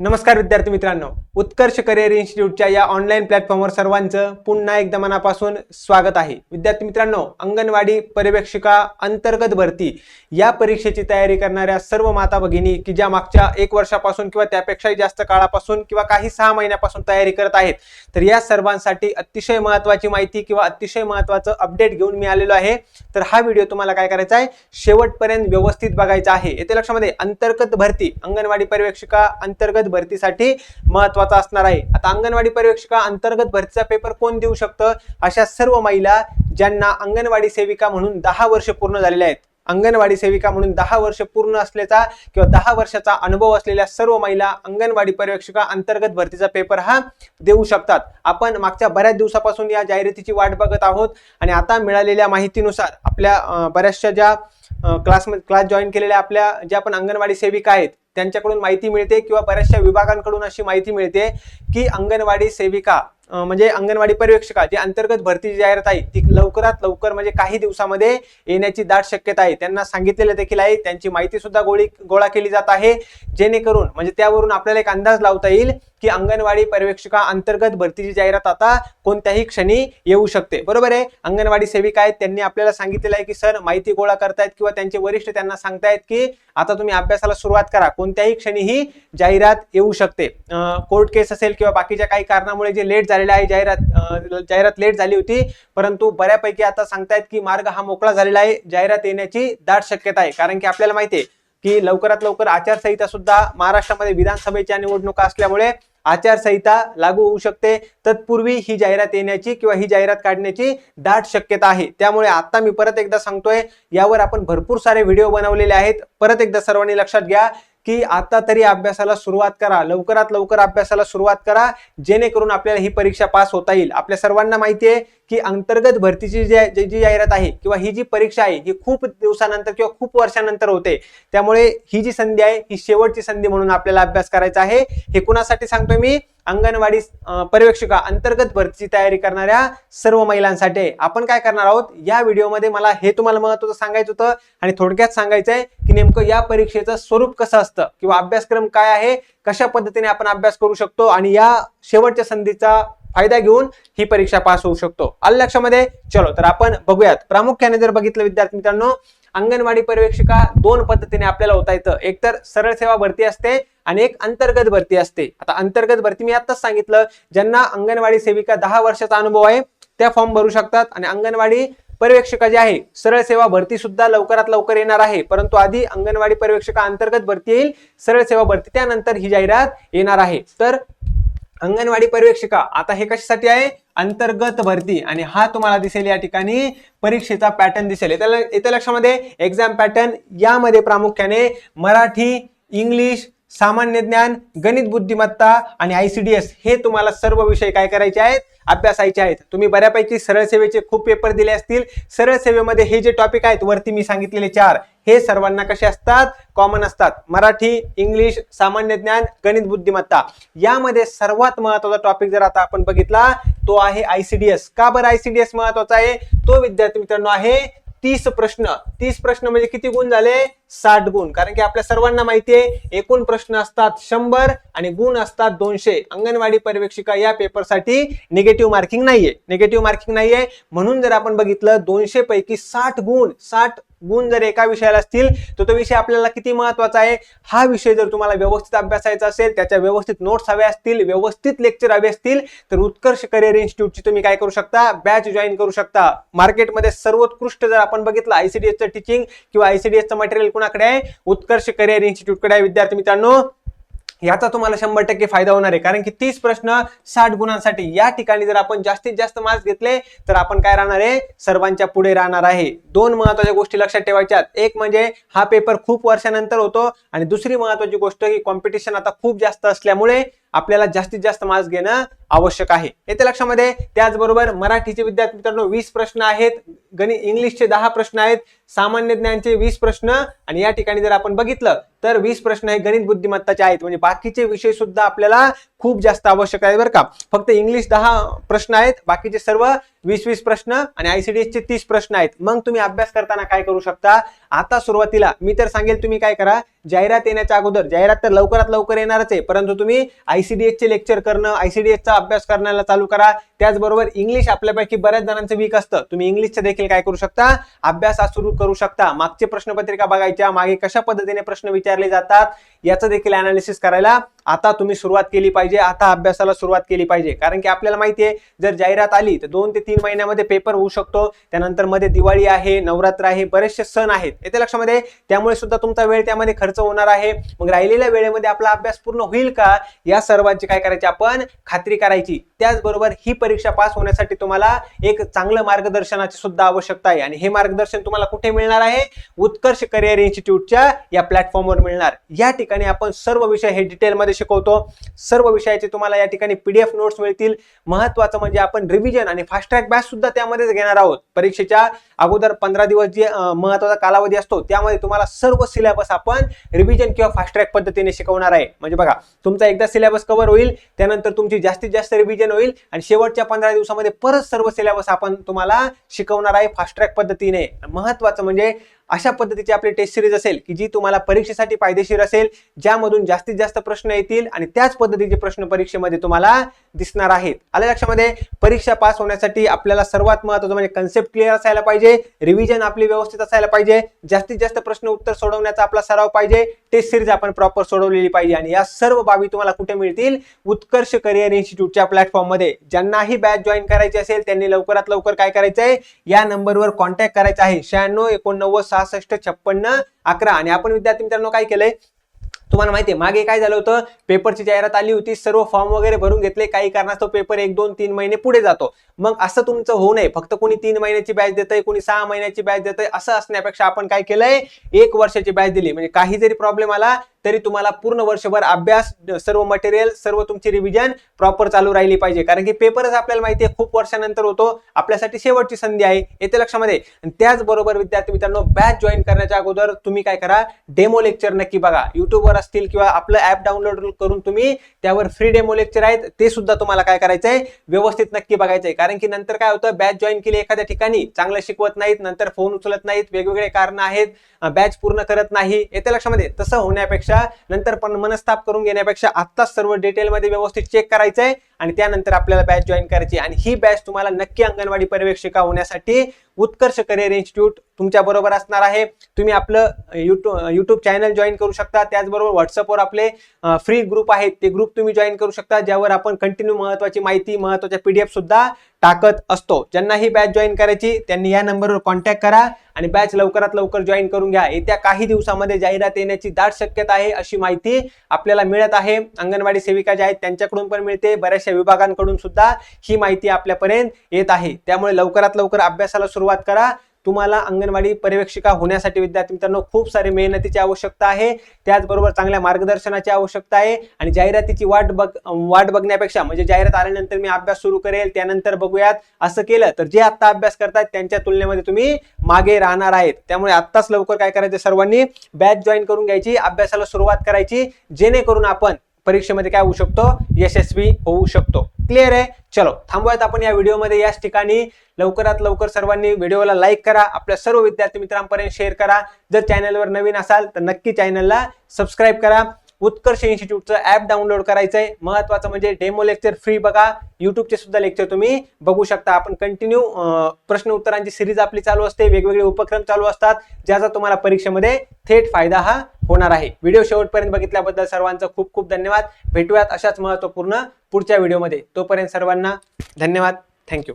नमस्कार विद्यार्थी मित्रांनो. उत्कर्ष करिअर इन्स्टिट्यूटच्या या ऑनलाईन प्लॅटफॉर्मवर सर्वांचं पुन्हा एकदा मनापासून स्वागत आहे. विद्यार्थी मित्रांनो अंगणवाडी पर्यवेक्षिका अंतर्गत भरती या परीक्षेची तयारी करणाऱ्या सर्व माता भगिनी की ज्या मागच्या एक वर्षापासून किंवा त्यापेक्षाही जास्त काळापासून किंवा काही सहा महिन्यापासून तयारी करत आहेत तर या सर्वांसाठी अतिशय महत्वाची माहिती किंवा अतिशय महत्वाचं अपडेट घेऊन मी आलेलो आहे. तर हा व्हिडिओ तुम्हाला काय करायचा आहे? शेवटपर्यंत व्यवस्थित बघायचा आहे. येथे लक्षामध्ये अंतर्गत भरती अंगणवाडी पर्यवेक्षिका अंतर्गत भरतीसाठी महत्त्वाचा असणार आहे. आता अंगणवाडी पर्यवेक्षिका अंतर्गत भरतीचा पेपर कोण देऊ शकतं? अशा सर्व महिला ज्यांना अंगणवाडी सेविका म्हणून दहा वर्ष पूर्ण झालेल्या आहेत. अंगणवाडी सेविका म्हणून दहा वर्ष पूर्ण असल्याचा किंवा दहा वर्षाचा अनुभव असलेल्या सर्व महिला अंगणवाडी पर्यवेक्षिका अंतर्गत भरतीचा पेपर हा देऊ शकतात. आपण मागच्या बऱ्याच दिवसापासून या जाहिरातीची वाट बघत आहोत आणि आता मिळालेल्या माहितीनुसार आपल्या बऱ्याचशा ज्या क्लास क्लास जॉईन केलेल्या आपल्या ज्या पण अंगणवाडी सेविका आहेत त्यांच्याकडून माहिती मिळते किंवा बऱ्याचशा विभागांकडून अशी माहिती मिळते की अंगणवाडी सेविका म्हणजे अंगणवाडी पर्यवेक्षिका जी अंतर्गत भरतीची जाहिरात आहे ती लवकरात लवकर म्हणजे काही दिवसामध्ये येण्याची दाट शक्यता आहे. त्यांना सांगितलेलं देखील आहे त्यांची माहिती सुद्धा गोळी गोळा केली जात आहे. जेणेकरून म्हणजे त्यावरून आपल्याला एक अंदाज लावता येईल की अंगणवाडी पर्यवेक्षिका अंतर्गत भरतीची जाहिरात आता कोणत्याही क्षणी येऊ शकते. बरोबर आहे? अंगणवाडी सेविका आहेत त्यांनी आपल्याला सांगितलेलं आहे की सर माहिती गोळा करतायत किंवा त्यांचे वरिष्ठ त्यांना सांगतायत की आता तुम्ही अभ्यासाला सुरुवात करा. कोणत्याही क्षणी ही जाहिरात येऊ शकते. कोर्ट केस असेल किंवा बाकीच्या काही कारणामुळे जे लेट झालेलं आहे जाहिरात जाहिरात लेट झाली होती परंतु बऱ्यापैकी आता सांगतायत की मार्ग हा मोकळा झालेला आहे जाहिरात येण्याची दाट शक्यता आहे. कारण की आपल्याला माहिती आहे की लवकरात लवकर आचारसंहिता सुद्धा महाराष्ट्रामध्ये विधानसभेच्या निवडणुका असल्यामुळे आचारसंहिता लागू होऊ शकते. तत्पूर्वी ही जाहिरात येण्याची किंवा ही जाहिरात काढण्याची दाट शक्यता आहे. त्यामुळे आता मी परत एकदा सांगतोय यावर आपण भरपूर सारे व्हिडिओ बनवलेले आहेत. परत एकदा सर्वांनी लक्षात घ्या की आता तरी अभ्यासाला सुरुवात करा. लवकरात लवकर अभ्यासाला सुरुवात करा. जेणेकरून आपल्याला ही परीक्षा पास होता येईल. आपल्या सर्वांना माहिती आहे की अंतर्गत भरतीची जी जी जाहिरात आहे किंवा ही जी परीक्षा आहे ही खूप दिवसानंतर किंवा खूप वर्षानंतर होते. त्यामुळे ही जी संधी आहे ही शेवटची संधी म्हणून आपल्याला अभ्यास करायचा आहे. हे कुणासाठी सांगतोय मी? अंगणवाडी पर्यवेक्षिका अंतर्गत भरतीची तयारी करणाऱ्या सर्व महिलांसाठी आपण काय करणार आहोत? या व्हिडिओमध्ये मला हे तुम्हाला महत्वाचं सांगायचं होतं आणि थोडक्यात सांगायचं आहे की नेमकं या परीक्षेचं स्वरूप कसं असतं किंवा अभ्यासक्रम काय आहे कशा पद्धतीने आपण अभ्यास करू शकतो आणि या शेवटच्या संधीचा फायदा घेऊन ही परीक्षा पास होऊ शकतो. आलं लक्षामध्ये? चलो तर आपण बघूयात. प्रामुख्याने जर बघितलं विद्यार्थी मित्रांनो अंगणवाडी पर्यवेक्षिका दोन पद्धतीने आपल्याला होता येतं एक तर सरळ सेवा भरती असते आणि एक अंतर्गत भरती असते. आता अंतर्गत भरती मी आताच सांगितलं ज्यांना अंगणवाडी सेविका दहा वर्षाचा अनुभव आहे त्या फॉर्म भरू शकतात. आणि अंगणवाडी पर्यवेक्षिका जी आहे सरळ सेवा भरती सुद्धा लवकरात लवकर येणार आहे. परंतु आधी अंगणवाडी पर्यवेक्षिका अंतर्गत भरती येईल सरळ सेवा भरती त्यानंतर ही जाहिरात येणार आहे. तर अंगणवाडी पर्यवेक्षिका आता हे कशासाठी आहे? अंतर्गत भरती. आणि हा तुम्हाला दिसेल या ठिकाणी परीक्षेचा पॅटर्न दिसेल. येत्या येत्या लक्षामध्ये एक्झाम पॅटर्न यामध्ये प्रामुख्याने मराठी इंग्लिश सामान्य ज्ञान गणित बुद्धिमत्ता आणि आय सी डी एस हे तुम्हाला सर्व विषय काय करायचे आहेत? अभ्यासायचे आहेत. तुम्ही बऱ्यापैकी सरळ सेवेचे खूप पेपर दिले असतील. सरळ सेवेमध्ये हे जे टॉपिक आहेत वरती मी सांगितलेले चार हे सर्वांना कसे असतात? कॉमन असतात. मराठी इंग्लिश सामान्य ज्ञान गणित बुद्धिमत्ता. यामध्ये सर्वात महत्त्वाचा टॉपिक जर आता आपण बघितला तो आहे आयसीडीएस का बरं आयसीडीएस महत्त्वाचा आहे? तो विद्यार्थी मित्रांनो आहे तीस प्रश्न. तीस प्रश्न म्हणजे किती गुण झाले? साठ गुण. कारण की आपल्या सर्वांना माहिती आहे एकूण प्रश्न असतात शंभर आणि गुण असतात दोनशे. अंगणवाडी पर्यवेक्षिका या पेपरसाठी निगेटिव्ह मार्किंग नाहीये. निगेटिव्ह मार्किंग नाहीये. म्हणून जर आपण बघितलं दोनशे पैकी साठ गुण साठ गुण जर एका विषयाला असतील तर तो विषय आपल्याला किती महत्त्वाचा आहे? हा विषय जर तुम्हाला व्यवस्थित अभ्यासायचा असेल त्याच्या व्यवस्थित नोट्स हवे असतील व्यवस्थित लेक्चर हवे असतील तर उत्कर्ष करिअर इन्स्टिट्यूटची तुम्ही काय करू शकता? बॅच जॉईन करू शकता. मार्केटमध्ये सर्वोत्कृष्ट जर आपण बघितलं आयसीडीएसचं टीचिंग किंवा आयसीडीएसचं मटेरियल कुणाकडे आहे? उत्कर्ष करिअर इन्स्टिट्यूटकडे आहे विद्यार्थी मित्रांनो. याचा तुम्हाला शंभर टक्के फायदा होणार आहे. कारण की तीस प्रश्न साठ गुणांसाठी या ठिकाणी जर आपण जास्तीत जास्त मार्क्स घेतले तर आपण काय राहणार आहे? सर्वांच्या पुढे राहणार आहे. दोन महत्त्वाच्या गोष्टी लक्षात ठेवायच्या एक म्हणजे हा पेपर खूप वर्षानंतर होतो आणि दुसरी महत्वाची गोष्ट ही कॉम्पिटिशन आता खूप जास्त असल्यामुळे आपल्याला जास्तीत जास्त मार्क्स घेणं आवश्यक आहे. येते लक्षामध्ये? त्याचबरोबर मराठीचे विद्यार्थी मित्रांनो वीस प्रश्न आहेत. गणित इंग्लिशचे दहा प्रश्न आहेत. सामान्य ज्ञानचे वीस प्रश्न. आणि या ठिकाणी जर आपण बघितलं तर वीस प्रश्न हे गणित बुद्धिमत्ताचे आहेत. म्हणजे बाकीचे विषय सुद्धा आपल्याला खूप जास्त आवश्यक आहे बरं का. फक्त इंग्लिश दहा प्रश्न आहेत. बाकीचे सर्व वीस वीस प्रश्न आणि आयसीडीएसचे तीस प्रश्न आहेत. मग तुम्ही अभ्यास करताना काय करू शकता? आता सुरुवातीला मी तर सांगेल तुम्ही काय करा. जाहिरात येण्याच्या अगोदर जाहिरात तर लवकरात लवकर येणारच आहे परंतु तुम्ही आयसीडीएसचे लेक्चर करणं आयसीडीएसचा अभ्यास करण्याला चालू करा. त्याचबरोबर इंग्लिश आपल्यापैकी बऱ्याच जणांचं वीक असतं. तुम्ही इंग्लिशचं देखील काय करू शकता? अभ्यास आज सुरू करू शकता. मागचे प्रश्नपत्रिका बघायच्या. मागे कशा पद्धतीने प्रश्न विचारले जातात? याचं देखील अनालिसिस करायला आता तुम्ही सुरुवात केली पाहिजे आता अभ्यासाला सुरुवात केली पाहिजे. कारण की आपल्याला माहिती आहे जर जाहिरात आली तर दोन ते तीन महिन्यामध्ये पेपर होऊ शकतो. त्यानंतरमध्ये दिवाळी आहे नवरात्र आहे बरेचसे सण आहेत. येते लक्षामध्ये? त्यामुळे सुद्धा तुमचा वेळ त्यामध्ये खर्च होणार आहे. मग राहिलेल्या वेळेमध्ये आपला अभ्यास पूर्ण होईल का? या सर्वांची काय करायची? आपण खात्री करायची. त्याचबरोबर ही परीक्षा पास होण्यासाठी तुम्हाला एक चांगलं मार्गदर्शनाची सुद्धा आवश्यकता आहे. आणि हे मार्गदर्शन तुम्हाला कुठे मिळणार आहे? उत्कर्ष करिअर इन्स्टिट्यूटच्या या प्लॅटफॉर्मवर मिळणार. या ठिकाणी आपण सर्व विषय हे डिटेलमध्ये शिकवतो. सर्व विषयाचे तुम्हाला या ठिकाणी पीडीएफ नोट्स मिळतील. महत्वाचं म्हणजे आपण रिव्हिजन आणि फास्ट ट्रॅक बॅच सुद्धा त्यामध्येच घेणार आहोत. परीक्षेच्या अगोदर पंधरा दिवस जे महत्त्वाचा कालावधी असतो त्यामध्ये तुम्हाला सर्व सिलेबस आपण रिव्हिजन किंवा फास्ट ट्रॅक पद्धतीने शिकवणार आहे. म्हणजे बघा तुमचा एकदा सिलेबस कव्हर होईल त्यानंतर तुमची जास्तीत जास्त रिव्हिजन होईल. आणि शेवटच्या पंधरा दिवसामध्ये परत सर्व सिलेबस आपण तुम्हाला शिकवणार आहे फास्ट ट्रॅक पद्धतीने. महत्वाचं म्हणजे अशा पद्धतीची आपली टेस्ट सिरीज असेल की जी तुम्हाला परीक्षेसाठी फायदेशीर असेल ज्यामधून जास्तीत जास्त प्रश्न येतील आणि त्याच पद्धतीचे प्रश्न परीक्षेमध्ये तुम्हाला दिसणार आहेत. आल्या लक्षामध्ये? परीक्षा पास होण्यासाठी आपल्याला सर्वात महत्वाचं म्हणजे कन्सेप्ट क्लिअर असायला पाहिजे रिव्हिजन आपली व्यवस्थित असायला पाहिजे जास्तीत जास्त प्रश्न उत्तर सोडवण्याचा आपला सराव पाहिजे टेस्ट सिरीज आपण प्रॉपर सोडवलेली पाहिजे आणि या सर्व बाबी तुम्हाला कुठे मिळतील? उत्कर्ष करिअर इन्स्टिट्यूटच्या प्लॅटफॉर्ममध्ये ज्यांनाही बॅच जॉईन करायची असेल त्यांनी लवकरात लवकर काय करायचं आहे या नंबरवर कॉन्टॅक्ट करायचा आहे. शहाण्णव एकोणनव्वद सहासष्ट छप्पन्न अकरा. आणि आपण विद्यार्थी मित्रांनो काय केलंय? तुम्हाला माहिती आहे मागे काय झालं होतं? पेपरची जाहिरात आली होती सर्व फॉर्म वगैरे भरून घेतले. काही कारणास्तव पेपर एक दोन तीन महिने पुढे जातो. मग असं तुमचं होऊ नये. फक्त कोणी तीन महिन्याची बॅच देतंय कोणी सहा महिन्याची बॅच देतय असं असण्यापेक्षा आपण काय केलंय? एक वर्षाची बॅच दिली. म्हणजे काही जरी प्रॉब्लेम आला तरी तुम्हाला पूर्ण वर्षभर अभ्यास सर्व मटेरियल सर्व तुमची रिव्हिजन प्रॉपर चालू राहिली पाहिजे. कारण की पेपरच आपल्याला माहिती आहे खूप वर्षानंतर होतो. आपल्यासाठी शेवटची संधी आहे. येते लक्षामध्ये. आणि त्याचबरोबर विद्यार्थी मित्रांनो बॅच जॉईन करण्याच्या अगोदर तुम्ही काय करा डेमो लेक्चर नक्की बघा. युट्यूबवर असतील किंवा आपलं ऍप डाउनलोड करून तुम्ही त्यावर फ्री डेमो लेक्चर आहेत ते सुद्धा तुम्हाला काय करायचं आहे व्यवस्थित नक्की बघायचं आहे कारण की नंतर काय होतं बॅच जॉईन केली एखाद्या ठिकाणी चांगलं शिकवत नाहीत नंतर फोन उचलत नाहीत वेगवेगळे कारण आहेत बॅच पूर्ण करत नाही. येते लक्षामध्ये. तसं होण्यापेक्षा नंतर पण मनस्ताप करून घेण्यापेक्षा आत्ताच सर्व डिटेलमध्ये व्यवस्थित चेक करायचं आहे आणि त्यानंतर आपल्याला बॅच जॉईन करायची आणि ही बॅच तुम्हाला नक्की अंगणवाडी पर्यवेक्षिका होण्यासाठी उत्कर्ष करिअर इन्स्टिट्यूट तुमच्या बरोबर असणार आहे. तुम्ही आपलं युट्यूब युट्यूब चॅनल जॉईन करू शकता. त्याचबरोबर व्हॉट्सअपवर आपले फ्री ग्रुप आहेत. ते ग्रुप तुम्ही जॉईन करू शकता ज्यावर आपण कंटिन्यू महत्वाची माहिती महत्त्वाच्या पीडीएफ सुद्धा टाकत असतो. ज्यांना ही बॅच जॉईन करायची त्यांनी या नंबरवर कॉन्टॅक्ट करा आणि बॅच लवकरात लवकर जॉईन करून घ्या. येत्या काही दिवसामध्ये जाहिरात येण्याची दाट शक्यता आहे अशी माहिती आपल्याला मिळत आहे. अंगणवाडी सेविका ज्या आहेत त्यांच्याकडून पण मिळते. बऱ्याचशा विभागांकडून सुद्धा ही माहिती आपल्यापर्यंत येत आहे. त्यामुळे लवकरात लवकर अभ्यासाला सुरुवात करा. तुम्हाला अंगणवाडी पर्यवेक्षिका होण्यासाठी विद्यार्थी मित्रांनो खूप सारी मेहनतीची आवश्यकता आहे. त्याचबरोबर चांगल्या मार्गदर्शनाची आवश्यकता आहे. आणि जाहिरातीची वाट बघ वाट बघण्यापेक्षा म्हणजे जाहिरात आल्यानंतर मी अभ्यास सुरू करेल त्यानंतर बघूयात. असं केलं तर जे आत्ता अभ्यास करतात त्यांच्या तुलनेमध्ये तुम्ही मागे राहणार आहेत. त्यामुळे आत्ताच लवकर काय करायचं सर्वांनी बॅच जॉईन करून घ्यायची अभ्यासाला सुरुवात करायची जेणेकरून आपण परीक्षेमध्ये काय होऊ शकतो? यशस्वी होऊ शकतो. क्लिअर आहे? चलो थांबूयात आपण या व्हिडिओमध्ये. याच ठिकाणी लवकरात लवकर सर्वांनी व्हिडिओला लाईक करा. आपल्या सर्व विद्यार्थी मित्रांपर्यंत शेअर करा. जर चॅनलवर नवीन असाल तर नक्की चॅनलला सबस्क्राईब करा. उत्कर्ष इन्स्टिट्यूटचं ऍप डाउनलोड करायचं आहे महत्वाचं म्हणजे डेमो लेक्चर फ्री बघा. युट्यूबचे सुद्धा लेक्चर तुम्ही बघू शकता. आपण कंटिन्यू प्रश्न उत्तरांची सिरीज आपली चालू असते. वेगवेगळे उपक्रम चालू असतात. ज्याचा तुम्हाला परीक्षेमध्ये थेट फायदा हा होणार आहे. व्हिडिओ शेवटपर्यंत बघितल्याबद्दल सर्वांचं खूप खूप धन्यवाद. भेटूयात अशाच महत्त्वपूर्ण पुढच्या व्हिडिओमध्ये. तोपर्यंत सर्वांना धन्यवाद. थँक्यू.